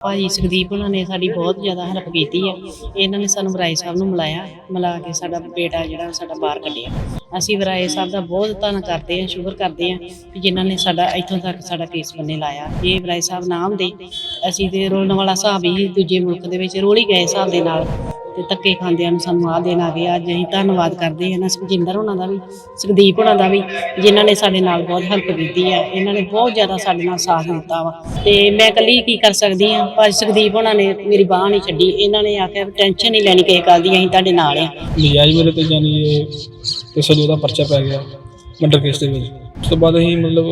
ਭਾਜੀ ਸੁਖਦੀਪ ਉਹਨਾਂ ਨੇ ਸਾਡੀ ਬਹੁਤ ਜ਼ਿਆਦਾ ਹੈਲਪ ਕੀਤੀ ਹੈ ਇਹਨਾਂ ਨੇ ਸਾਨੂੰ ਵਰਾਏ ਸਾਹਿਬ ਨੂੰ ਮਿਲਾਇਆ, ਮਿਲਾ ਕੇ ਸਾਡਾ ਬੇਟਾ ਜਿਹੜਾ ਸਾਡਾ ਬਾਹਰ ਕੱਢਿਆ। ਅਸੀਂ ਵਰਾਏ ਸਾਹਿਬ ਦਾ ਬਹੁਤ ਧੰਨ ਕਰਦੇ ਹਾਂ ਸ਼ੁਕਰ ਕਰਦੇ ਹਾਂ ਕਿ ਜਿਨ੍ਹਾਂ ਨੇ ਸਾਡਾ ਇੱਥੋਂ ਤੱਕ ਸਾਡਾ ਕੇਸ ਬੰਨੇ ਲਾਇਆ। ਇਹ ਵਰਾਏ ਸਾਹਿਬ ਨਾਮ ਦੇ, ਅਸੀਂ ਤੇ ਰੋਲਣ ਵਾਲਾ ਹਿਸਾਬ ਹੀ ਦੂਜੇ ਮੁਲਕ ਦੇ ਵਿੱਚ ਰੋਲ ਹੀ ਗਏ ਹਿਸਾਬ ਦੇ ਨਾਲ। ਤੇ ਧੱਕੇ ਖਾਂਦਿਆਂ ਨੂੰ ਸਾਨੂੰ ਆਹ ਦੇਣ ਗਿਆ ਅੱਜ ਅਸੀਂ ਧੰਨਵਾਦ ਕਰਦੇ ਹਾਂ ਨਾ ਸੁਖਜਿੰਦਰ ਉਹਨਾਂ ਦਾ ਵੀ, ਸੁਖਦੀਪ ਉਹਨਾਂ ਦਾ ਵੀ, ਜਿਨ੍ਹਾਂ ਨੇ ਸਾਡੇ ਨਾਲ ਬਹੁਤ ਹੈਲਪ ਕੀਤੀ ਹੈ ਇਹਨਾਂ ਨੇ ਬਹੁਤ ਜ਼ਿਆਦਾ ਸਾਡੇ ਨਾਲ ਸਾਥ ਦਿੱਤਾ ਵਾ। ਤੇ ਮੈਂ ਇਕੱਲੀ ਕੀ ਕਰ ਸਕਦੀ ਹਾਂ? ਭਾਜੀ ਸੁਖਦੀਪ ਉਹਨਾਂ ਨੇ ਮੇਰੀ ਬਾਹ ਨਹੀਂ ਛੱਡੀ, ਇਹਨਾਂ ਨੇ ਆਖਿਆ ਟੈਨਸ਼ਨ ਨਹੀਂ ਲੈਣੀ ਕਿਸੇ ਗੱਲ ਦੀ, ਅਸੀਂ ਤੁਹਾਡੇ ਨਾਲ ਆ। ਨਜਾਇਜ਼ ਮੇਰੇ ਤੇ ਜਾਨੀ ਇਹ, ਤੇ ਸਦੋਂ ਦਾ ਪਰਚਾ ਪੈ ਗਿਆ ਮਰਡਰ ਕੇਸ ਦੇ ਵਿੱਚ। ਉਸ ਤੋਂ ਬਾਅਦ ਅਸੀਂ ਮਤਲਬ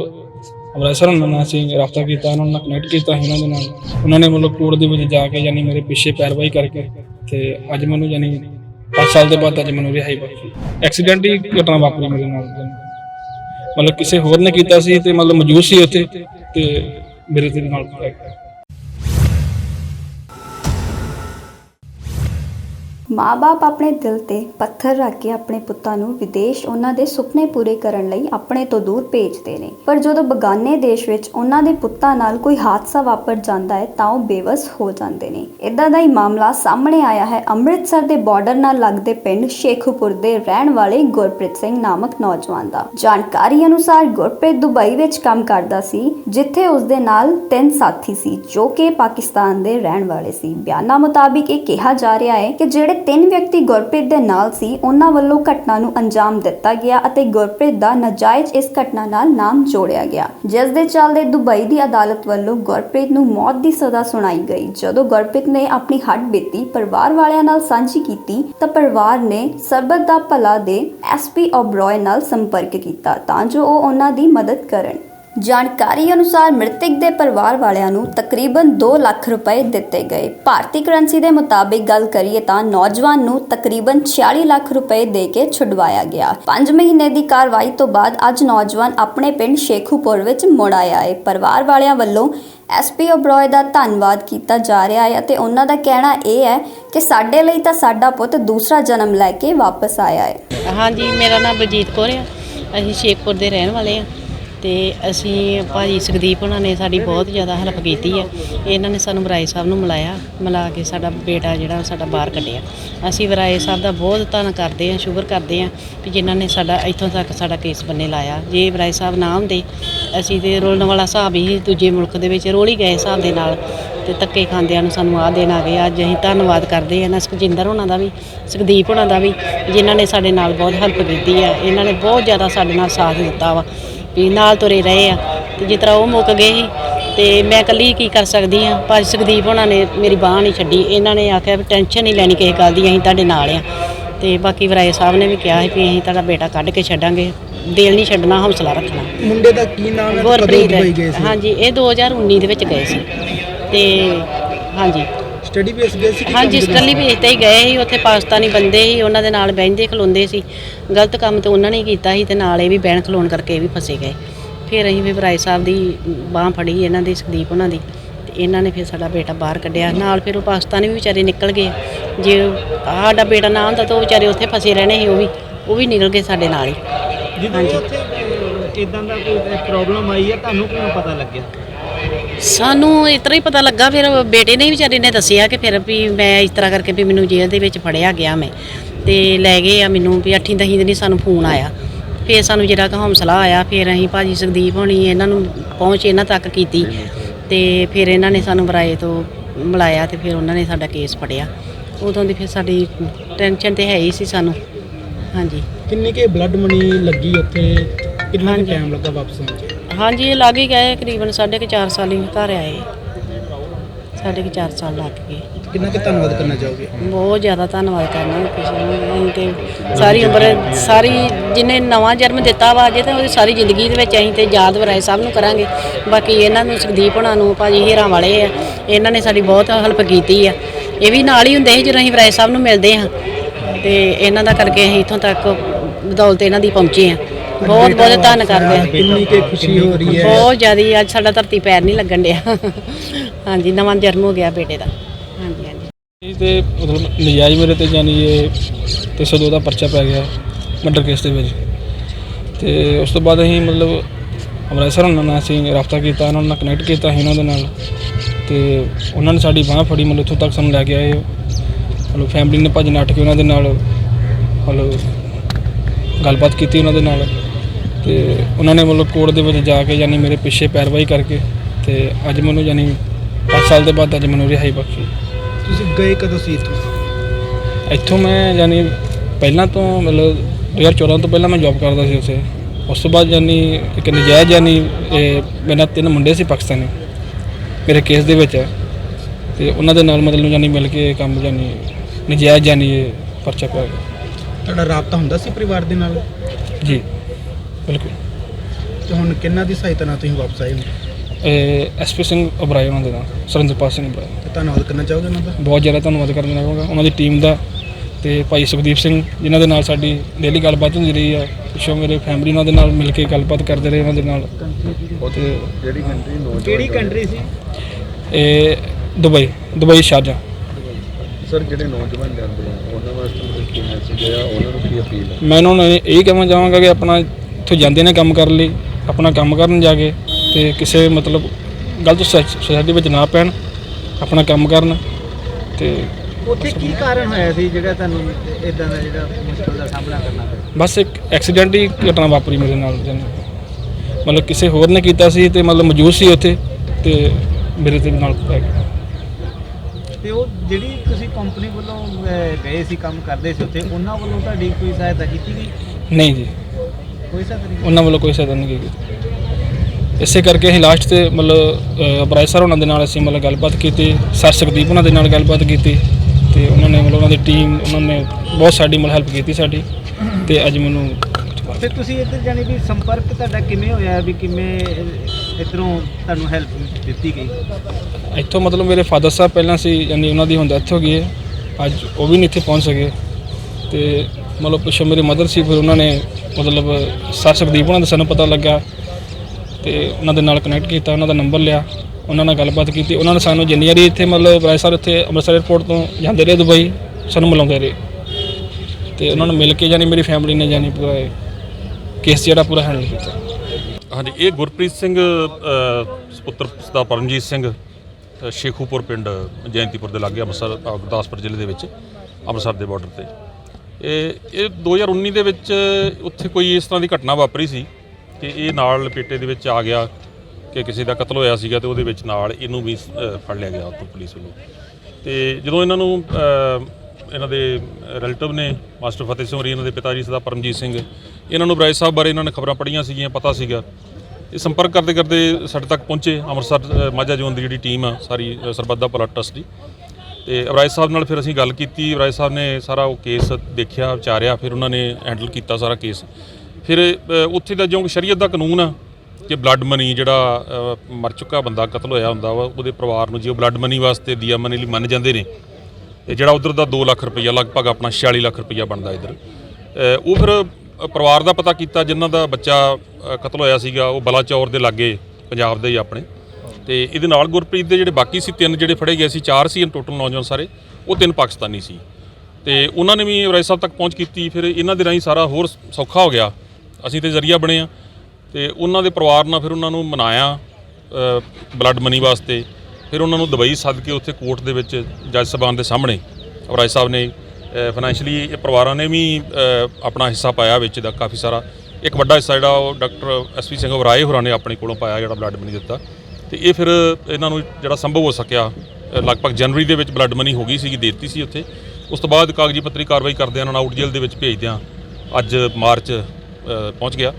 ਅਮਰਾਸਰ ਉਹਨਾਂ ਨਾਲ ਅਸੀਂ ਰਾਬਤਾ ਕੀਤਾ, ਉਹਨਾਂ ਨਾਲ ਕਨੈਕਟ ਕੀਤਾ ਸੀ ਉਹਨਾਂ ਦੇ ਨਾਲ। ਉਹਨਾਂ ਨੇ ਮਤਲਬ ਕੋਰਟ ਦੇ ਵਿੱਚ ਜਾ ਕੇ ਯਾਨੀ ਮੇਰੇ ਪਿੱਛੇ ਪੈਰਵਾਈ ਕਰਕੇ ਤੇ ਅੱਜ ਮੈਨੂੰ ਯਾਨੀ 5 ਸਾਲ ਦੇ ਬਾਅਦ ਅੱਜ ਮੈਨੂੰ ਰਿਹਾਈ ਬਖਸ਼ੀ ਐਕਸੀਡੈਂਟ ਹੀ ਘਟਨਾ ਵਾਪਰੀ ਮੇਰੇ ਨਾਲ ਮਤਲਬ ਕਿਸੇ ਹੋਰ ਨੇ ਕੀਤਾ ਸੀ ਤੇ ਮਤਲਬ ਮੌਜੂਦ ਸੀ ਉੱਥੇ ਤੇ ਮੇਰੇ ਤੇ ਨਾਲ ਹੋਇਆ। ਮਾਪੇ ਆਪਣੇ ਦਿਲ ਤੇ ਪੱਥਰ ਰੱਖ ਕੇ ਆਪਣੇ ਪੁੱਤਾਂ ਨੂੰ ਵਿਦੇਸ਼ ਉਹਨਾਂ ਦੇ ਸੁਪਨੇ ਪੂਰੇ ਕਰਨ ਲਈ ਆਪਣੇ ਤੋਂ ਦੂਰ ਭੇਜਦੇ ਨੇ। ਪਰ ਜਦੋਂ ਬਗਾਨੇ ਦੇਸ਼ ਵਿੱਚ ਉਹਨਾਂ ਦੇ ਪੁੱਤਾਂ ਨਾਲ ਕੋਈ ਹਾਦਸਾ ਵਾਪਰ ਜਾਂਦਾ ਹੈ, ਤਾਂ ਉਹ ਬੇਵਸ ਹੋ ਜਾਂਦੇ ਨੇ। ਇਦਾਂ ਦਾ ਹੀ ਮਾਮਲਾ ਸਾਹਮਣੇ ਆਇਆ ਹੈ। ਅੰਮ੍ਰਿਤਸਰ ਦੇ ਬਾਰਡਰ ਨਾਲ ਲੱਗਦੇ ਪਿੰਡ ਸ਼ੇਖੂਪੁਰ ਦੇ ਰਹਿਣ ਵਾਲੇ ਗੁਰਪ੍ਰੀਤ ਸਿੰਘ ਨਾਮਕ ਨੌਜਵਾਨ ਦਾ। ਜਾਣਕਾਰੀ ਅਨੁਸਾਰ ਗੁਰਪ੍ਰੀਤ ਦੁਬਈ ਵਿੱਚ ਕੰਮ ਕਰਦਾ ਸੀ, ਜਿੱਥੇ ਉਸ ਦੇ ਨਾਲ ਤਿੰਨ ਸਾਥੀ ਸੀ, ਜੋ ਕਿ ਪਾਕਿਸਤਾਨ ਦੇ ਰਹਿਣ ਵਾਲੇ ਸੀ। ਬਿਆਨਾਂ ਮੁਤਾਬਿਕ ਇਹ ਕਿਹਾ ਜਾ ਰਿਹਾ ਹੈ ਕਿ ਜਿਹੜੇ ਤਿੰਨ ਵਿਅਕਤੀ ਗੁਰਪ੍ਰੀਤ ਦੇ ਨਾਲ ਸੀ। ਉਹਨਾਂ ਵੱਲੋਂ ਘਟਨਾ ਨੂੰ ਅੰਜਾਮ ਦਿੱਤਾ ਗਿਆ ਅਤੇ ਗੁਰਪ੍ਰੀਤ ਦਾ ਨਾਜਾਇਜ਼ ਇਸ ਘਟਨਾ ਨਾਲ ਨਾਮ ਜੋੜਿਆ ਗਿਆ। ਜਿਸ ਦੇ ਚੱਲਦੇ ਦੁਬਈ ਦੀ ਅਦਾਲਤ ਵੱਲੋਂ ਗੁਰਪ੍ਰੀਤ ਨੂੰ ਮੌਤ ਦੀ ਸਜ਼ਾ ਸੁਣਾਈ ਗਈ। ਜਦੋਂ ਗੁਰਪ੍ਰੀਤ ਨੇ ਆਪਣੀ ਹੱਡ ਬੀਤੀ, ਪਰਿਵਾਰ ਵਾਲਿਆਂ ਨਾਲ ਸਾਂਝੀ ਕੀਤੀ, ਤਾਂ ਪਰਿਵਾਰ ਨੇ ਸਰਬਤ ਦਾ ਭਲਾ ਦੇ ਐਸਪੀ ਓਬਰੋਏ ਨਾਲ ਸੰਪਰਕ ਕੀਤਾ ਤਾਂ ਜੋ ਉਹ ਉਹਨਾਂ ਦੀ ਮਦਦ ਕਰਨ। ਜਾਣਕਾਰੀ ਅਨੁਸਾਰ ਮ੍ਰਿਤਕ ਦੇ ਪਰਿਵਾਰ ਵਾਲਿਆਂ ਨੂੰ ਤਕਰੀਬਨ 2 ਲੱਖ ਰੁਪਏ ਦਿੱਤੇ ਗਏ। ਭਾਰਤੀ ਕਰੰਸੀ ਦੇ ਮੁਤਾਬਿਕ ਗੱਲ ਕਰੀਏ ਤਾਂ ਨੌਜਵਾਨ ਨੂੰ ਤਕਰੀਬਨ 46 ਲੱਖ ਰੁਪਏ ਦੇ ਕੇ ਛੁਡਵਾਇਆ ਗਿਆ। 5 ਮਹੀਨੇ ਦੀ ਕਾਰਵਾਈ ਤੋਂ ਬਾਅਦ ਅੱਜ ਨੌਜਵਾਨ ਆਪਣੇ ਪਿੰਡ ਸ਼ੇਖੂਪੁਰ ਵਿੱਚ ਮੁੜ ਆਇਆ ਹੈ। ਪਰਿਵਾਰ ਵਾਲਿਆਂ ਵੱਲੋਂ ਐਸਪੀ ਓਬਰੋਏ ਦਾ ਧੰਨਵਾਦ ਕੀਤਾ ਜਾ ਰਿਹਾ ਹੈ ਅਤੇ ਉਹਨਾਂ ਦਾ ਕਹਿਣਾ ਇਹ ਹੈ ਕਿ ਸਾਡੇ ਲਈ ਤਾਂ ਸਾਡਾ ਪੁੱਤ ਦੂਸਰਾ ਜਨਮ ਲੈ ਕੇ ਵਾਪਸ ਆਇਆ ਹੈ। ਹਾਂਜੀ, ਮੇਰਾ ਨਾਮ ਬਲਜੀਤ ਕੌਰ ਹੈ। ਅਸੀਂ ਸ਼ੇਖਪੁਰ ਦੇ ਰਹਿਣ ਵਾਲੇ ਹਾਂ। ਤੇ ਅਸੀਂ ਭਾਜੀ ਸੁਖਦੀਪ ਉਹਨਾਂ ਨੇ ਸਾਡੀ ਬਹੁਤ ਜ਼ਿਆਦਾ ਹੈਲਪ ਕੀਤੀ ਹੈ ਇਹਨਾਂ ਨੇ ਸਾਨੂੰ ਵਰਾਏ ਸਾਹਿਬ ਨੂੰ ਮਿਲਾਇਆ, ਮਿਲਾ ਕੇ ਸਾਡਾ ਬੇਟਾ ਜਿਹੜਾ ਸਾਡਾ ਬਾਹਰ ਕੱਢਿਆ। ਅਸੀਂ ਵਰਾਏ ਸਾਹਿਬ ਦਾ ਬਹੁਤ ਧੰਨ ਕਰਦੇ ਹਾਂ, ਸ਼ੁਕਰ ਕਰਦੇ ਹਾਂ ਕਿ ਜਿਨ੍ਹਾਂ ਨੇ ਸਾਡਾ ਇੱਥੋਂ ਤੱਕ ਸਾਡਾ ਕੇਸ ਬੰਨੇ ਲਾਇਆ। ਜੇ ਵਰਾਏ ਸਾਹਿਬ ਨਾ ਹੁੰਦੇ, ਅਸੀਂ ਤੇ ਰੋਲਣ ਵਾਲਾ ਹਿਸਾਬ ਹੀ ਦੂਜੇ ਮੁਲਕ ਦੇ ਵਿੱਚ ਰੋਲ ਹੀ ਗਏ ਹਿਸਾਬ ਦੇ ਨਾਲ ਤੇ ਧੱਕੇ ਖਾਂਦਿਆਂ ਨੂੰ ਸਾਨੂੰ ਆਹ ਦੇਣ ਆ ਗਏ। ਅੱਜ ਅਸੀਂ ਧੰਨਵਾਦ ਕਰਦੇ ਹਾਂ ਨਾ ਸੁਖਜਿੰਦਰ ਉਹਨਾਂ ਦਾ ਵੀ, ਸੁਖਦੀਪ ਉਹਨਾਂ ਦਾ ਵੀ, ਜਿਨ੍ਹਾਂ ਨੇ ਸਾਡੇ ਨਾਲ ਬਹੁਤ ਹੈਲਪ ਕੀਤੀ ਹੈ ਇਹਨਾਂ ਨੇ ਬਹੁਤ ਜ਼ਿਆਦਾ ਸਾਡੇ ਨਾਲ ਸਾਥ ਦਿੱਤਾ ਵਾ। ਵੀ ਨਾਲ ਤੁਰੇ ਰਹੇ ਆ। ਤੇ ਜਿਸ ਤਰ੍ਹਾਂ ਉਹ ਮੁੱਕ ਗਏ ਸੀ ਤੇ ਮੈਂ ਇਕੱਲੀ ਕੀ ਕਰ ਸਕਦੀ ਆ? ਭਾਜੀ ਸੁਖਦੀਪ ਉਹਨਾਂ ਨੇ ਮੇਰੀ ਬਾਹ ਨਹੀਂ ਛੱਡੀ। ਇਹਨਾਂ ਨੇ ਆਖਿਆ ਵੀ ਟੈਨਸ਼ਨ ਨਹੀਂ ਲੈਣੀ ਕਿਸੇ ਗੱਲ ਦੀ ਅਸੀਂ ਤੁਹਾਡੇ ਨਾਲ ਆ। ਤੇ ਬਾਕੀ ਵਰਾਏ ਸਾਹਿਬ ਨੇ ਵੀ ਕਿਹਾ ਸੀ ਵੀ ਅਸੀਂ ਤੁਹਾਡਾ ਬੇਟਾ ਕੱਢ ਕੇ ਛੱਡਾਂਗੇ। ਦਿਲ ਨਹੀਂ ਛੱਡਣਾ ਹੌਸਲਾ ਰੱਖਣਾ। ਮੁੰਡੇ ਦਾ ਕੀ ਨਾਮ ਹੈ? ਤੇ ਕਦੋਂ ਗੁਰਪ੍ਰੀਤ ਦੁਬਈ ਗਏ ਸੀ? ਹਾਂਜੀ ਇਹ 2019 ਦੇ ਵਿੱਚ ਗਏ ਸੀ। ਤੇ ਹਾਂਜੀ। ਸਟੱਡੀ ਬੇਸ ਗਏ ਸੀ ਕਿ ਹਾਂਜੀ ਕੰਮ ਦੇ ਭੇਜ ਤੇ ਹੀ ਗਏ ਸੀ ਉੱਥੇ ਪਾਕਿਸਤਾਨੀ ਬੰਦੇ ਸੀ ਉਹਨਾਂ ਦੇ ਨਾਲ ਬਹਿੰਦੇ ਖਲੋਂਦੇ ਸੀ। ਗਲਤ ਕੰਮ ਤੇ ਉਹਨਾਂ ਨੇ ਕੀਤਾ ਸੀ ਤੇ ਨਾਲ ਇਹ ਵੀ ਬਹਿਣ ਖਲੋਣ ਕਰਕੇ ਇਹ ਵੀ ਫਸੇ ਗਏ। ਫਿਰ ਅਸੀਂ ਵੀ ਭਰਾਏ ਸਾਹਿਬ ਦੀ ਬਾਹ ਫੜੀ ਇਹਨਾਂ ਦੀ ਸੁਖਦੀਪ ਉਹਨਾਂ ਦੀ ਤੇ ਇਹਨਾਂ ਨੇ ਫਿਰ ਸਾਡਾ ਬੇਟਾ ਬਾਹਰ ਕੱਢਿਆ। ਨਾਲ ਫਿਰ ਉਹ ਪਾਕਿਸਤਾਨੀ ਵੀ ਵਿਚਾਰੇ ਨਿਕਲ ਗਏ। ਜੇ ਸਾਡਾ ਬੇਟਾ ਨਾ ਹੁੰਦਾ ਤਾਂ ਉਹ ਵਿਚਾਰੇ ਉੱਥੇ ਫਸੇ ਰਹਿਣੇ ਸੀ ਉਹ ਵੀ ਉਹ ਵੀ ਨਿਕਲ ਗਏ ਸਾਡੇ ਨਾਲ ਹੀ। ਜਦੋਂ ਹਾਂਜੀ। ਉੱਥੇ ਇਦਾਂ ਦਾ ਕੋਈ ਪ੍ਰੋਬਲਮ ਆਈ ਹੈ ਤੁਹਾਨੂੰ ਕਿਵੇਂ ਪਤਾ ਲੱਗਿਆ? ਸਾਨੂੰ ਇਸ ਤਰ੍ਹਾਂ ਹੀ ਪਤਾ ਲੱਗਾ ਫਿਰ ਬੇਟੇ ਨੇ ਵਿਚਾਰੇ ਨੇ ਦੱਸਿਆ ਕਿ ਫਿਰ ਵੀ ਮੈਂ ਇਸ ਤਰ੍ਹਾਂ ਕਰਕੇ ਵੀ ਮੈਨੂੰ ਜੇਲ੍ਹ ਦੇ ਵਿੱਚ ਫੜਿਆ ਗਿਆ ਮੈਂ ਤੇ ਲੈ ਗਏ ਆ ਮੈਨੂੰ ਵੀ 8 ਦਹੀਂ ਦਿਨ ਸਾਨੂੰ ਫੋਨ ਆਇਆ। ਫਿਰ ਸਾਨੂੰ ਜਿਹੜਾ ਕਿ ਹੌਸਲਾ ਆਇਆ ਫਿਰ ਅਸੀਂ ਭਾਜੀ ਸੁਖਦੀਪ ਹੋਣੀ ਇਹਨਾਂ ਨੂੰ ਪਹੁੰਚ ਇਹਨਾਂ ਤੱਕ ਕੀਤੀ ਤੇ ਫਿਰ ਇਹਨਾਂ ਨੇ ਸਾਨੂੰ ਬਰਾਏ ਤੋਂ ਮਿਲਾਇਆ ਤੇ ਫਿਰ ਉਹਨਾਂ ਨੇ ਸਾਡਾ ਕੇਸ ਫੜਿਆ। ਉਦੋਂ ਦੀ ਫਿਰ ਸਾਡੀ ਟੈਨਸ਼ਨ ਤੇ ਹੈ ਹੀ ਸੀ ਸਾਨੂੰ। ਹਾਂਜੀ। ਕਿੰਨੀ ਕੇ ਬਲੱਡ ਮਨੀ ਲੱਗੀ ਉੱਥੇ? ਕਿੰਨਾ। ਟਾਈਮ ਲੱਗਾ ਵਾਪਸ ਆਉਣ 'ਚ? ਹਾਂਜੀ ਇਹ ਲੱਗ ਹੀ ਗਏ ਤਕਰੀਬਨ ਸਾਢੇ ਕੁ ਚਾਰ ਸਾਲ ਹੀ ਘਰ ਆਏ। ਸਾਢੇ ਕੁ ਚਾਰ ਸਾਲ ਲੱਗ ਗਏ। ਕਿੰਨਾ ਕਿ ਧੰਨਵਾਦ ਕਰਨਾ ਚਾਹੋਗੇ? ਬਹੁਤ ਜ਼ਿਆਦਾ ਧੰਨਵਾਦ ਕਰਨਾ ਕਿਸੇ ਨੂੰ। ਤੇ ਸਾਰੀ ਉਮਰ ਸਾਰੀ ਜਿਹਨੇ ਨਵਾਂ ਜਨਮ ਦਿੱਤਾ ਵਾ ਅਜੇ ਤਾਂ ਉਹਦੀ ਸਾਰੀ ਜ਼ਿੰਦਗੀ ਦੇ ਵਿੱਚ ਅਸੀਂ ਤੇ ਯਾਦ ਵਰਾਏ ਸਭ ਨੂੰ ਕਰਾਂਗੇ। ਬਾਕੀ ਇਹਨਾਂ ਨੂੰ ਸੁਖਦੀਪ ਹੋਣਾ ਨੂੰ ਭਾਜੀ ਹੀਰਾਂ ਵਾਲੇ ਆ ਇਹਨਾਂ ਨੇ ਸਾਡੀ ਬਹੁਤ ਹੈਲਪ ਕੀਤੀ ਆ। ਇਹ ਵੀ ਨਾਲ ਹੀ ਹੁੰਦੇ ਸੀ ਜਦੋਂ ਅਸੀਂ ਵਰਾਏ ਸਾਹਿਬ ਨੂੰ ਮਿਲਦੇ ਹਾਂ। ਤੇ ਇਹਨਾਂ ਦਾ ਕਰਕੇ ਅਸੀਂ ਇੱਥੋਂ ਤੱਕ ਬਦੌਲਤ ਇਹਨਾਂ ਦੀ ਪਹੁੰਚੇ ਆ ਬਹੁਤ ਬਹੁਤ ਧੰਨ ਕਰਦੇ ਆ। ਕਿੰਨੀ ਕੇ ਖੁਸ਼ੀ ਹੋ ਰਹੀ ਹੈ? ਬਹੁਤ ਜ਼ਿਆਦੀ ਅੱਜ ਸਾਡਾ ਧਰਤੀ ਪੈਰ ਨਹੀਂ ਲੱਗਣ ਡਿਆ। ਹਾਂਜੀ ਨਵਾਂ ਜਨਮ ਹੋ ਗਿਆ ਬੇਟੇ ਦਾ। ਹਾਂਜੀ ਹਾਂਜੀ। ਇਹ ਤੇ ਮਤਲਬ ਨਜਾਇਜ਼ ਮੇਰੇ ਤੇ ਜਾਨੀ ਇਹ ਤੇ ਸਦੋਂ ਦਾ ਪਰਚਾ ਪੈ ਗਿਆ ਮਰਡਰ ਕੇਸ ਦੇ ਵਿੱਚ। ਤੇ ਉਸ ਤੋਂ ਬਾਅਦ ਅਸੀਂ ਮਤਲਬ ਅਮਰਾਸਰ ਉਹਨਾਂ ਨਾਲ ਅਸੀਂ ਰਾਬਤਾ ਕੀਤਾ ਉਹਨਾਂ ਨਾਲ ਕਨੈਕਟ ਕੀਤਾ ਸੀ ਉਹਨਾਂ ਦੇ ਨਾਲ। ਤੇ ਉਹਨਾਂ ਨੇ ਸਾਡੀ ਬਾਹ ਫੜੀ ਮਤਲਬ ਇੱਥੋਂ ਤੱਕ ਸਾਨੂੰ ਲੈ ਕੇ ਆਏ। ਮਤਲਬ ਫੈਮਿਲੀ ਨੇ ਭੱਜ ਨੱਠ ਕੇ ਉਹਨਾਂ ਦੇ ਨਾਲ ਮਤਲਬ ਗੱਲਬਾਤ ਕੀਤੀ ਉਹਨਾਂ ਦੇ ਨਾਲ। ਤੇ ਉਹਨਾਂ ਨੇ ਮਤਲਬ ਕੋਰਟ ਦੇ ਵਿੱਚ ਜਾ ਕੇ ਯਾਨੀ ਮੇਰੇ ਪਿੱਛੇ ਪੈਰਵਾਈ ਕਰਕੇ ਤੇ ਅੱਜ ਮੈਨੂੰ ਯਾਨੀ 5 ਸਾਲ ਦੇ ਬਾਅਦ ਅੱਜ ਮੈਨੂੰ ਰਿਹਾਈ ਬਖਸ਼ੀ। ਤੁਸੀਂ ਗਏ ਕਦੋਂ ਸੀ ਇੱਥੋਂ? ਇੱਥੋਂ ਮੈਂ ਯਾਨੀ ਪਹਿਲਾਂ ਤੋਂ ਮਤਲਬ 2014 ਤੋਂ ਪਹਿਲਾਂ ਮੈਂ ਜੌਬ ਕਰਦਾ ਸੀ ਉੱਥੇ। ਉਸ ਤੋਂ ਬਾਅਦ ਯਾਨੀ ਇੱਕ ਨਜਾਇਜ਼ ਯਾਨੀ ਇਹ ਮੇਰੇ ਤਿੰਨ ਮੁੰਡੇ ਸੀ ਪਾਕਿਸਤਾਨੀ ਮੇਰੇ ਕੇਸ ਦੇ ਵਿੱਚ। ਤੇ ਉਹਨਾਂ ਦੇ ਨਾਲ ਮਤਲਬ ਯਾਨੀ ਮਿਲ ਕੇ ਕੰਮ ਯਾਨੀ ਨਜਾਇਜ਼ ਯਾਨੀ ਪਰਚਾ ਪਿਆ। ਤੁਹਾਡਾ ਰਾਬਤਾ ਹੁੰਦਾ ਸੀ ਪਰਿਵਾਰ ਦੇ ਨਾਲ? ਜੀ। ਬਿਲਕੁਲ। ਤੇ ਹੁਣ ਕਿੰਨਾ ਦੀ ਸਹਾਇਤਾ ਨਾਲ ਤੁਸੀਂ ਵਾਪਸ ਆਏ ਹੋ? ਇਹ ਐਸਪੀ ਸਿੰਘ ਉਬਰਾਏ ਉਹਨਾਂ ਦੇ ਨਾਲ ਸੁਰਿੰਦਰਪਾਲ ਸਿੰਘ ਉਬਰਾਏ ਤੇ ਧੰਨਵਾਦ ਕਰਨਾ ਚਾਹੋਗੇ ਉਹਨਾਂ ਦਾ? ਬਹੁਤ ਜ਼ਿਆਦਾ ਧੰਨਵਾਦ ਕਰਨਾ ਚਾਹਾਂਗਾ। ਉਹਨਾਂ ਦੀ ਟੀਮ ਦਾ ਤੇ ਭਾਈ ਸੁਖਦੀਪ ਸਿੰਘ ਜਿਨ੍ਹਾਂ ਦੇ ਨਾਲ ਸਾਡੀ ਡੇਲੀ ਗੱਲਬਾਤ ਹੁੰਦੀ ਰਹੀ ਆ ਪਿੱਛੋਂ ਮੇਰੇ ਫੈਮਿਲੀ ਉਹਨਾਂ ਦੇ ਨਾਲ ਮਿਲ ਕੇ ਗੱਲਬਾਤ ਕਰਦੇ ਰਹੇ ਉਹਨਾਂ ਦੇ ਨਾਲ। ਤੇ ਕਿਹੜੀ ਕੰਟਰੀ ਸੀ? ਇਹ ਦੁਬਈ ਦੁਬਈ ਸ਼ਾਰਜਾ। ਸਰ ਜਿਹੜੇ ਨੌਜਵਾਨ ਜਾਂਦੇ ਆ ਉਹਨਾਂ ਵਾਸਤੇ ਕੀ ਮੈਸੇਜ ਹੈ ਉਹਨਾਂ ਨੂੰ ਕੀ ਅਪੀਲ ਹੈ? ਮੈਂ ਉਹਨਾਂ ਨੂੰ ਇਹੀ ਕਹਿਣਾ ਚਾਹਾਂਗਾ ਕਿ ਆਪਣਾ ਇੱਥੋਂ ਜਾਂਦੇ ਨੇ ਕੰਮ ਕਰਨ ਲਈ ਆਪਣਾ ਕੰਮ ਕਰਨ ਜਾ ਕੇ ਤੇ ਕਿਸੇ ਮਤਲਬ ਗਲਤ ਸੁਸਾਇਟੀ ਵਿੱਚ ਨਾ ਪੈਣ ਆਪਣਾ ਕੰਮ ਕਰਨ ਤੇ ਉੱਥੇ ਕੀ ਕਾਰਨ ਹੋਇਆ ਸੀ ਜਿਹੜਾ ਤੁਹਾਨੂੰ ਇਦਾਂ ਦਾ ਜਿਹੜਾ ਮੁਸ਼ਕਲ ਦਾ ਸਾਹਮਣਾ ਕਰਨਾ ਪਿਆ? ਬਸ ਇੱਕ ਐਕਸੀਡੈਂਟ ਹੀ ਘਟਨਾ ਵਾਪਰੀ ਮੇਰੇ ਨਾਲ ਮਤਲਬ ਕਿਸੇ ਹੋਰ ਨੇ ਕੀਤਾ ਸੀ ਤੇ ਮਤਲਬ ਮੌਜੂਦ ਸੀ ਉੱਥੇ ਤੇ ਮੇਰੇ ਤੇ ਨਾਲ ਪੈ ਗਿਆ। ਤੇ ਉਹ ਜਿਹੜੀ ਤੁਸੀਂ ਕੰਪਨੀ ਵੱਲੋਂ ਗਏ ਸੀ ਕੰਮ ਕਰਦੇ ਸੀ ਉੱਥੇ ਉਹਨਾਂ ਵੱਲੋਂ ਤੁਹਾਡੀ ਕੋਈ ਸਹਾਇਤਾ ਕੀਤੀ ਗਈ? ਨਹੀਂ ਜੀ। ਕੋਈ ਸਹਾਇਤਾ ਨਹੀਂ। ਉਹਨਾਂ ਵੱਲੋਂ ਕੋਈ ਸਹਾਇਤਾ ਨਹੀਂ ਕੀਤੀ। ਇਸੇ ਕਰਕੇ ਅਸੀਂ ਲਾਸਟ ਤੇ ਮਤਲਬ ਬਰਾਏ ਸਰ ਉਹਨਾਂ ਦੇ ਨਾਲ ਅਸੀਂ ਮਤਲਬ ਗੱਲਬਾਤ ਕੀਤੀ ਸਰ ਸੁਖਦੀਪ ਉਹਨਾਂ ਦੇ ਨਾਲ ਗੱਲਬਾਤ ਕੀਤੀ ਤੇ ਉਹਨਾਂ ਨੇ ਮਤਲਬ ਉਹਨਾਂ ਦੀ ਟੀਮ ਉਹਨਾਂ ਨੇ ਬਹੁਤ ਸਾਡੀ ਮਤਲਬ ਹੈਲਪ ਕੀਤੀ ਸਾਡੀ ਤੇ ਅੱਜ ਮੈਨੂੰ ਤੇ ਤੁਸੀਂ ਇੱਧਰ ਜਾਣੀ ਵੀ ਸੰਪਰਕ ਤੁਹਾਡਾ ਕਿਵੇਂ ਹੋਇਆ ਵੀ ਕਿਵੇਂ ਇਧਰੋਂ ਤੁਹਾਨੂੰ ਹੈਲਪ ਦਿੱਤੀ ਗਈ? ਇੱਥੋਂ ਮਤਲਬ ਮੇਰੇ ਫਾਦਰ ਸਾਹਿਬ ਪਹਿਲਾਂ ਸੀ ਯਾਨੀ ਉਹਨਾਂ ਦੀ ਹੁਣ ਡੈਥ ਹੋ ਗਈ ਹੈ। ਅੱਜ ਉਹ ਵੀ ਨਹੀਂ ਇੱਥੇ ਪਹੁੰਚ ਸਕੇ। ਤੇ ਮਤਲਬ ਪਿੱਛੋਂ ਮੇਰੇ ਮਦਰ ਸੀ ਫਿਰ ਉਹਨਾਂ ਨੇ ਮਤਲਬ ਸਰ ਸੁਖਦੀਪ ਉਹਨਾਂ ਦਾ ਸਾਨੂੰ ਪਤਾ ਲੱਗਾ ਤੇ ਉਹਨਾਂ ਦੇ ਨਾਲ ਕਨੈਕਟ ਕੀਤਾ ਉਹਨਾਂ ਦਾ ਨੰਬਰ ਲਿਆ ਉਹਨਾਂ ਨਾਲ ਗੱਲਬਾਤ ਕੀਤੀ ਉਹਨਾਂ ਨੇ ਸਾਨੂੰ ਜਿੰਨੀ ਵਾਰੀ ਇੱਥੇ ਮਤਲਬ ਰਾਏ ਸਰ ਇੱਥੇ ਅੰਮ੍ਰਿਤਸਰ 에ਅਰਪੋਰਟ ਤੋਂ ਜਾਂਦੇ ਰਹੇ ਦੁਬਈ ਸਾਨੂੰ ਮਿਲਾਉਂਦੇ ਰਹੇ। ਤੇ ਉਹਨਾਂ ਨੂੰ ਮਿਲ ਕੇ ਯਾਨੀ ਮੇਰੀ ਫੈਮਿਲੀ ਨੇ ਯਾਨੀ ਪੂਰਾ ਕੇਸ ਜਿਹੜਾ ਪੂਰਾ ਹੈਂਡਲ ਕੀਤਾ। ਹਾਂਜੀ ਇਹ ਗੁਰਪ੍ਰੀਤ ਸਿੰਘ ਅ, ਸੁਪੁੱਤਰ ਦਾ ਪਰਮਜੀਤ ਸਿੰਘ ਅ, ਸ਼ੇਖੂਪੁਰ ਪਿੰਡ ਜੈਂਤੀਪੁਰ ਦੇ ਲਾਗੇ ਅੰਮ੍ਰਿਤਸਰ ਅ, ਗੁਰਦਾਸਪੁਰ ਜ਼ਿਲ੍ਹੇ ਦੇ ਵਿੱਚ ਅੰਮ੍ਰਿਤਸਰ ਦੇ ਬਾਰਡਰ ਤੇ। ਇਹ ਇਹ 2019 ਦੇ ਵਿੱਚ ਉੱਥੇ ਕੋਈ ਇਸ ਤਰ੍ਹਾਂ ਦੀ ਘਟਨਾ ਵਾਪਰੀ ਸੀ ਕਿ ਇਹ ਨਾਲ ਲਪੇਟੇ ਦੇ ਵਿੱਚ ਆ ਗਿਆ ਕਿ ਕਿਸੇ ਦਾ ਕਤਲ ਹੋਇਆ ਸੀਗਾ ਤੇ ਉਹਦੇ ਵਿੱਚ ਨਾਲ ਇਹਨੂੰ ਵੀ ਫੜ ਲਿਆ ਗਿਆ ਉੱਥੋਂ ਪੁਲਿਸ ਵੱਲੋਂ। ਤੇ ਜਦੋਂ ਇਹਨਾਂ ਨੂੰ ਇਹਨਾਂ ਦੇ ਰਿਲੇਟਿਵ ਨੇ ਮਾਸਟਰ ਫਤਿਹ ਸਿੰਘ ਹੋਰੀ ਇਹਨਾਂ ਦੇ ਪਿਤਾ ਜੀ ਸਦਾ ਪਰਮਜੀਤ ਸਿੰਘ ਇਹਨਾਂ ਨੂੰ ਬਰਾਏ ਸਾਹਿਬ ਬਾਰੇ ਇਹਨਾਂ ਨੇ ਖਬਰਾਂ ਪੜ੍ਹੀਆਂ ਸੀਗੀਆਂ ਪਤਾ ਸੀਗਾ। ਇਹ ਸੰਪਰਕ ਕਰਦੇ ਕਰਦੇ ਸਾਡੇ ਤੱਕ ਪਹੁੰਚੇ ਅੰਮ੍ਰਿਤਸਰ ਮਾਝਾ ਜ਼ੋਨ ਦੀ ਜਿਹੜੀ ਟੀਮ ਆ ਸਾਰੀ ਅ, ਸਰਬੱਤ ਦਾ ਭਲਾ ਟਰਸਟ ਦੀ। ਤੇ ਅਬਰਾਏ ਸਾਹਿਬ ਨਾਲ ਫਿਰ ਅਸੀਂ ਗੱਲ ਕੀਤੀ ਅਬਰਾਏ ਸਾਹਿਬ ਨੇ ਸਾਰਾ ਉਹ ਕੇਸ ਦੇਖਿਆ, ਵਿਚਾਰਿਆ, ਫਿਰ ਉਹਨਾਂ ਨੇ ਹੈਂਡਲ ਕੀਤਾ ਸਾਰਾ ਕੇਸ ਫਿਰ ਉੱਥੇ ਦਾ ਜੋ ਸ਼ਰੀਅਤ ਦਾ ਕਾਨੂੰਨ ਆ ਕਿ ਬਲੱਡ ਮਨੀ ਜਿਹੜਾ ਮਰ ਚੁੱਕਾ ਬੰਦਾ, ਕਤਲ ਹੋਇਆ ਹੁੰਦਾ ਵਾ, ਉਹਦੇ ਪਰਿਵਾਰ ਨੂੰ ਜੇ ਉਹ ਬਲੱਡ ਮਨੀ ਵਾਸਤੇ ਦੀਆ ਮਨੀ ਲਈ ਮੰਨ ਜਾਂਦੇ ਨੇ। ਤੇ ਜਿਹੜਾ ਉਧਰ ਦਾ 2 ਲੱਖ ਰੁਪਈਆ, ਲਗਭਗ ਆਪਣਾ 46 ਲੱਖ ਰੁਪਈਆ ਬਣਦਾ ਇਧਰ। ਉਹ ਫਿਰ ਪਰਿਵਾਰ ਦਾ ਪਤਾ ਕੀਤਾ, ਜਿਨ੍ਹਾਂ ਦਾ ਬੱਚਾ ਕਤਲ ਹੋਇਆ ਸੀਗਾ, ਉਹ ਬਲਾਚੌਰ ਦੇ ਲਾਗੇ, ਪੰਜਾਬ ਦੇ ਹੀ ਆਪਣੇ। ਤੇ ਇਹਦੇ ਨਾਲ ਗੁਰਪ੍ਰੀਤ ਦੇ ਜਿਹੜੇ ਬਾਕੀ ਸੀ, ਤਿੰਨ ਜਿਹੜੇ ਫੜੇ ਗਏ ਸੀ, ਚਾਰ ਸੀ ਟੋਟਲ ਨੌਜਵਾਨ ਸਾਰੇ, ਉਹ ਤਿੰਨ ਪਾਕਿਸਤਾਨੀ ਸੀ। ਤੇ ਉਹਨਾਂ ਨੇ ਵੀ ਰਾਏ ਸਾਹਿਬ ਤੱਕ ਪਹੁੰਚ ਕੀਤੀ, ਫਿਰ ਇਹਨਾਂ ਦੇ ਰਾਹੀਂ ਸਾਰਾ ਹੋਰ ਸੌਖਾ ਹੋ ਗਿਆ। ਅਸੀਂ ਤੇ ਜ਼ਰੀਆ ਬਣੇ ਆ ਤੇ ਉਹਨਾਂ ਦੇ ਪਰਿਵਾਰ ਨਾਲ ਫਿਰ ਉਹਨਾਂ ਨੂੰ ਮਨਾਇਆ ਬਲੱਡ ਮਨੀ ਵਾਸਤੇ। ਫਿਰ ਉਹਨਾਂ ਨੂੰ ਦੁਬਈ ਸੱਦ ਕੇ ਉੱਥੇ ਕੋਰਟ ਦੇ ਵਿੱਚ ਜੱਜ ਸਾਹਿਬਾਨ ਦੇ ਸਾਹਮਣੇ ਰਾਏ ਸਾਹਿਬ ਨੇ ਫਾਈਨੈਂਸ਼ਲੀ ਇਹ ਪਰਿਵਾਰਾਂ ਨੇ ਵੀ ਆਪਣਾ ਹਿੱਸਾ ਪਾਇਆ ਵਿੱਚ ਦਾ ਕਾਫੀ ਸਾਰਾ। ਇੱਕ ਵੱਡਾ ਹਿੱਸਾ ਜਿਹੜਾ ਉਹ ਡਾਕਟਰ ਐਸਪੀ ਸਿੰਘ ਵਰਾਏ ਹੋਰਾਂ ਨੇ ਆਪਣੇ ਕੋਲੋਂ ਪਾਇਆ ਜਿਹੜਾ ਬਲੱਡ ਮਨੀ ਦਿੱਤਾ। ਤੇ ਇਹ ਫਿਰ ਇਹਨਾਂ ਨੂੰ ਜਿਹੜਾ ਸੰਭਵ ਹੋ ਸਕਿਆ ਲਗਭਗ ਜਨਵਰੀ ਦੇ ਵਿੱਚ ਬਲੱਡ ਮਨੀ ਹੋ ਗਈ ਸੀਗੀ, ਦੇ ਦਿੱਤੀ ਸੀ ਉੱਥੇ। ਉਸ ਤੋਂ ਬਾਅਦ ਕਾਗਜ਼ੀ ਪੱਤਰੀ ਕਾਰਵਾਈ ਕਰਦੇ ਇਹਨਾਂ ਨੂੰ ਆਊਟ ਜੇਲ੍ਹ ਦੇ ਵਿੱਚ ਭੇਜਦਿਆਂ ਅੱਜ ਮਾਰਚ ਪਹੁੰਚ ਗਿਆ।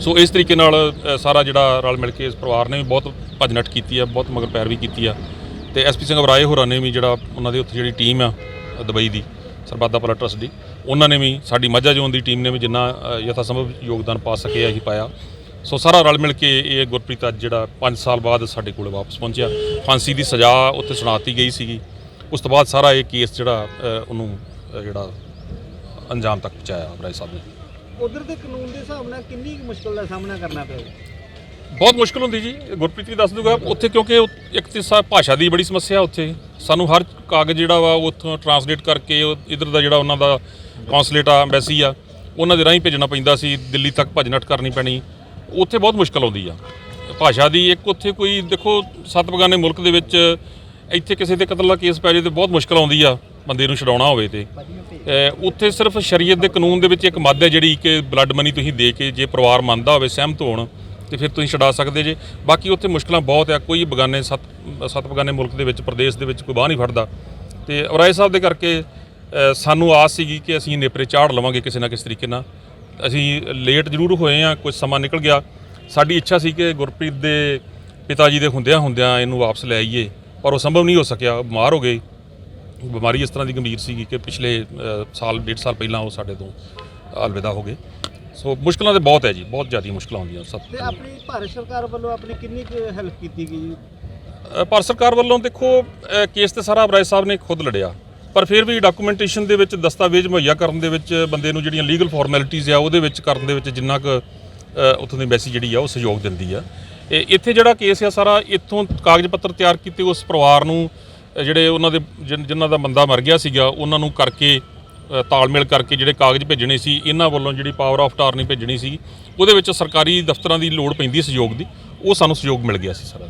ਸੋ ਇਸ ਤਰੀਕੇ ਨਾਲ ਸਾਰਾ ਜਿਹੜਾ ਰਲ ਮਿਲ ਕੇ ਇਸ ਪਰਿਵਾਰ ਨੇ ਵੀ ਬਹੁਤ ਭੱਜ ਨੱਠ ਕੀਤੀ ਆ, ਬਹੁਤ ਮਗਰ ਪੈਰ ਵੀ ਕੀਤੀ ਆ। ਤੇ ਐਸਪੀ ਸਿੰਘ ਵਰਾਏ ਹੋਰਾਂ ਨੇ ਵੀ ਜਿਹੜਾ ਉਹਨਾਂ ਦੀ ਉੱਥੇ ਜਿਹੜੀ ਟੀਮ ਆ, ਦੁਬਈ ਦੀ ਸਰਬਾਦਾ ਦਾ ਭਲਾ ਟਰਸਟ ਦੀ, ਉਹਨਾਂ ਨੇ ਵੀ ਸਾਡੀ ਮਾਝਾ ਜ਼ੋਨ ਦੀ ਟੀਮ ਨੇ ਵੀ ਜਿੰਨਾ ਯਥਾ ਸੰਭਵ ਯੋਗਦਾਨ ਪਾ ਸਕੇ ਅਸੀਂ ਪਾਇਆ। ਸੋ ਸਾਰਾ ਰਲ ਮਿਲ ਕੇ ਇਹ ਗੁਰਪ੍ਰੀਤ ਅੱਜ ਜਿਹੜਾ 5 ਸਾਲ ਬਾਅਦ ਸਾਡੇ ਕੋਲ ਵਾਪਸ ਪਹੁੰਚਿਆ। ਫਾਂਸੀ ਦੀ ਸਜ਼ਾ ਉੱਥੇ ਸੁਣਾਤੀ ਗਈ ਸੀਗੀ। ਉਸ ਤੋਂ ਬਾਅਦ ਸਾਰਾ ਇਹ ਕੇਸ ਜਿਹੜਾ ਉਹਨੂੰ ਜਿਹੜਾ ਅੰਜਾਮ ਤੱਕ ਪਹੁੰਚਾਇਆ ਬਰਾਏ ਸਾਹਿਬ ਨੇ। ਉਧਰ ਦੇ ਕਾਨੂੰਨ ਦੇ ਹਿਸਾਬ ਨਾਲ ਕਿੰਨੀ ਮੁਸ਼ਕਲ ਦਾ ਸਾਹਮਣਾ ਕਰਨਾ ਪਿਆ? ਬਹੁਤ ਮੁਸ਼ਕਲ ਹੁੰਦੀ ਜੀ। ਗੁਰਪ੍ਰੀਤ ਵੀ ਦੱਸ ਦੂਗਾ ਉੱਥੇ ਕਿਉਂਕਿ ਇੱਕ ਤੇ ਸਾ ਭਾਸ਼ਾ ਦੀ ਬੜੀ ਸਮੱਸਿਆ ਉੱਥੇ। ਸਾਨੂੰ ਹਰ ਕਾਗਜ਼ ਜਿਹੜਾ ਵਾ ਉੱਥੋਂ ਟਰਾਂਸਲੇਟ ਕਰਕੇ ਇਧਰ ਦਾ ਜਿਹੜਾ ਉਹਨਾਂ ਦਾ ਕੌਂਸਲੇਟ ਆ ਐਮਬੈਸੀ ਆ ਉਹਨਾਂ ਦੇ ਰਾਹੀਂ ਭੇਜਣਾ ਪੈਂਦਾ ਸੀ। ਦਿੱਲੀ ਤੱਕ ਭੱਜ ਨੱਠ ਕਰਨੀ ਪੈਣੀ। ਉੱਥੇ ਬਹੁਤ ਮੁਸ਼ਕਲ ਆਉਂਦੀ ਆ। ਭਾਸ਼ਾ ਦੀ ਇੱਕ ਉੱਥੇ ਕੋਈ, ਦੇਖੋ, ਸੱਤ ਬਗਾਨੇ ਮੁਲਕ ਦੇ ਵਿੱਚ ਇੱਥੇ ਕਿਸੇ ਤੇ ਕਤਲ ਦਾ ਕੇਸ ਪੈ ਜੇ ਤੇ ਬਹੁਤ ਮੁਸ਼ਕਲ ਆਉਂਦੀ ਆ ਬੰਦੇ ਨੂੰ ਛਡਾਉਣਾ ਹੋਵੇ ਤੇ। ਉੱਥੇ ਸਿਰਫ ਸ਼ਰੀਅਤ ਦੇ ਕਾਨੂੰਨ ਦੇ ਵਿੱਚ ਇੱਕ ਮੱਦ ਹੈ ਜਿਹੜੀ ਕਿ ਬਲੱਡ ਮਨੀ ਤੁਸੀਂ ਦੇ ਕੇ ਜੇ ਪਰਿਵਾਰ ਮੰਨਦਾ ਹੋਵੇ, ਸਹਿਮਤ ਹੋਣ, ਤੇ ਫਿਰ ਤੁਸੀਂ ਛਡਾ ਸਕਦੇ ਜੇ। ਬਾਕੀ ਉੱਥੇ ਮੁਸ਼ਕਲਾਂ ਬਹੁਤ ਆ, ਕੋਈ ਬਗਾਨੇ ਸੱਤ ਸੱਤ ਬਗਾਨੇ ਮੁਲਕ ਦੇ ਵਿੱਚ, ਪ੍ਰਦੇਸ਼ ਦੇ ਵਿੱਚ ਕੋਈ ਬਾਹ ਨਹੀਂ ਫੜਦਾ। ਤੇ ਔਰਾਏ ਸਾਹਿਬ ਦੇ ਕਰਕੇ ਸਾਨੂੰ ਆਸ ਸੀਗੀ ਕਿ ਅਸੀਂ ਨੇਪਰੇ ਚਾੜ ਲਵਾਂਗੇ ਕਿਸੇ ਨਾ ਕਿਸੇ ਤਰੀਕੇ ਨਾਲ। ਅਸੀਂ ਲੇਟ ਜ਼ਰੂਰ ਹੋਏ ਆ ਕੁਝ ਸਮਾਂ ਨਿਕਲ ਗਿਆ। ਸਾਡੀ ਇੱਛਾ ਸੀ ਕਿ ਗੁਰਪ੍ਰੀਤ ਦੇ ਪਿਤਾ ਜੀ ਦੇ ਹੁੰਦਿਆਂ ਹੁੰਦਿਆਂ ਇਹਨੂੰ ਵਾਪਸ ਲੈ ਆਈਏ ਪਰ ਉਹ ਸੰਭਵ ਨਹੀਂ ਹੋ ਸਕਿਆ ਬਿਮਾਰ ਹੋ ਗਏ। ਬਿਮਾਰੀ ਇਸ ਤਰ੍ਹਾਂ ਦੀ ਗੰਭੀਰ ਸੀਗੀ ਕਿ ਪਿਛਲੇ ਸਾਲ ਡੇਢ ਸਾਲ ਪਹਿਲਾਂ ਉਹ ਸਾਡੇ ਤੋਂ ਅਲਵਿਦਾ ਹੋ ਗਏ। ਸੋ ਮੁਸ਼ਕਲਾਂ ਤੇ ਬਹੁਤ ਹੈ ਜੀ ਬਹੁਤ ਜ਼ਿਆਦਾ ਮੁਸ਼ਕਲਾਂ ਆਉਂਦੀਆਂ ਸਭ ਤੇ ਆਪਣੀ ਭਾਰਤ ਸਰਕਾਰ ਵੱਲੋਂ ਆਪਣੀ ਕਿੰਨੀ ਕੁ ਹੈਲਪ ਕੀਤੀ ਗਈ ਭਾਰਤ ਸਰਕਾਰ ਵੱਲੋਂ ਦੇਖੋ ਕੇਸ ਤੇ ਸਾਰਾ ਅਬਰਾਜ ਸਾਹਿਬ ਨੇ ਖੁਦ ਲੜਿਆ। ਪਰ ਫਿਰ ਵੀ ਡਾਕੂਮੈਂਟੇਸ਼ਨ ਦੇ ਵਿੱਚ ਦਸਤਾਵੇਜ਼ ਮੁਹੱਈਆ ਕਰਨ ਦੇ ਵਿੱਚ ਬੰਦੇ ਨੂੰ ਜਿਹੜੀਆਂ ਲੀਗਲ ਫਾਰਮੈਲਿਟੀਆਂ ਆ, ਉਹਦੇ ਵਿੱਚ ਕਰਨ ਦੇ ਵਿੱਚ ਜਿੰਨਾ ਕੁ ਉੱਥੋਂ ਦੀ ਐਮਬੈਸੀ ਜਿਹੜੀ ਆ, ਉਹ ਸਹਿਯੋਗ ਦਿੰਦੀ ਆ। ਇਹ ਇੱਥੇ ਜਿਹੜਾ ਕੇਸ ਆ ਸਾਰਾ, ਇੱਥੋਂ ਕਾਗਜ਼ ਪੱਤਰ ਤਿਆਰ ਕੀਤੇ ਉਸ ਪਰਿਵਾਰ ਨੂੰ ਜਿਹੜੇ ਉਹਨਾਂ ਦੇ, ਜਿਨ- ਜਿਨ੍ਹਾਂ ਦਾ ਬੰਦਾ ਮਰ ਗਿਆ ਸੀਗਾ, ਉਹਨਾਂ ਨੂੰ ਕਰਕੇ ਤਾਲਮੇਲ ਕਰਕੇ ਜਿਹੜੇ ਕਾਗਜ਼ ਭੇਜਣੇ ਸੀ, ਇਹਨਾਂ ਵੱਲੋਂ ਜਿਹੜੀ ਪਾਵਰ ਆਫ ਟਾਰਨੀ ਭੇਜਣੀ ਸੀ, ਉਹਦੇ ਵਿੱਚ ਸਰਕਾਰੀ ਦਫ਼ਤਰਾਂ ਦੀ ਲੋੜ ਪੈਂਦੀ ਸਹਿਯੋਗ ਦੀ, ਉਹ ਸਾਨੂੰ ਸਹਿਯੋਗ ਮਿਲ ਗਿਆ ਸੀ ਸਾਰਾ।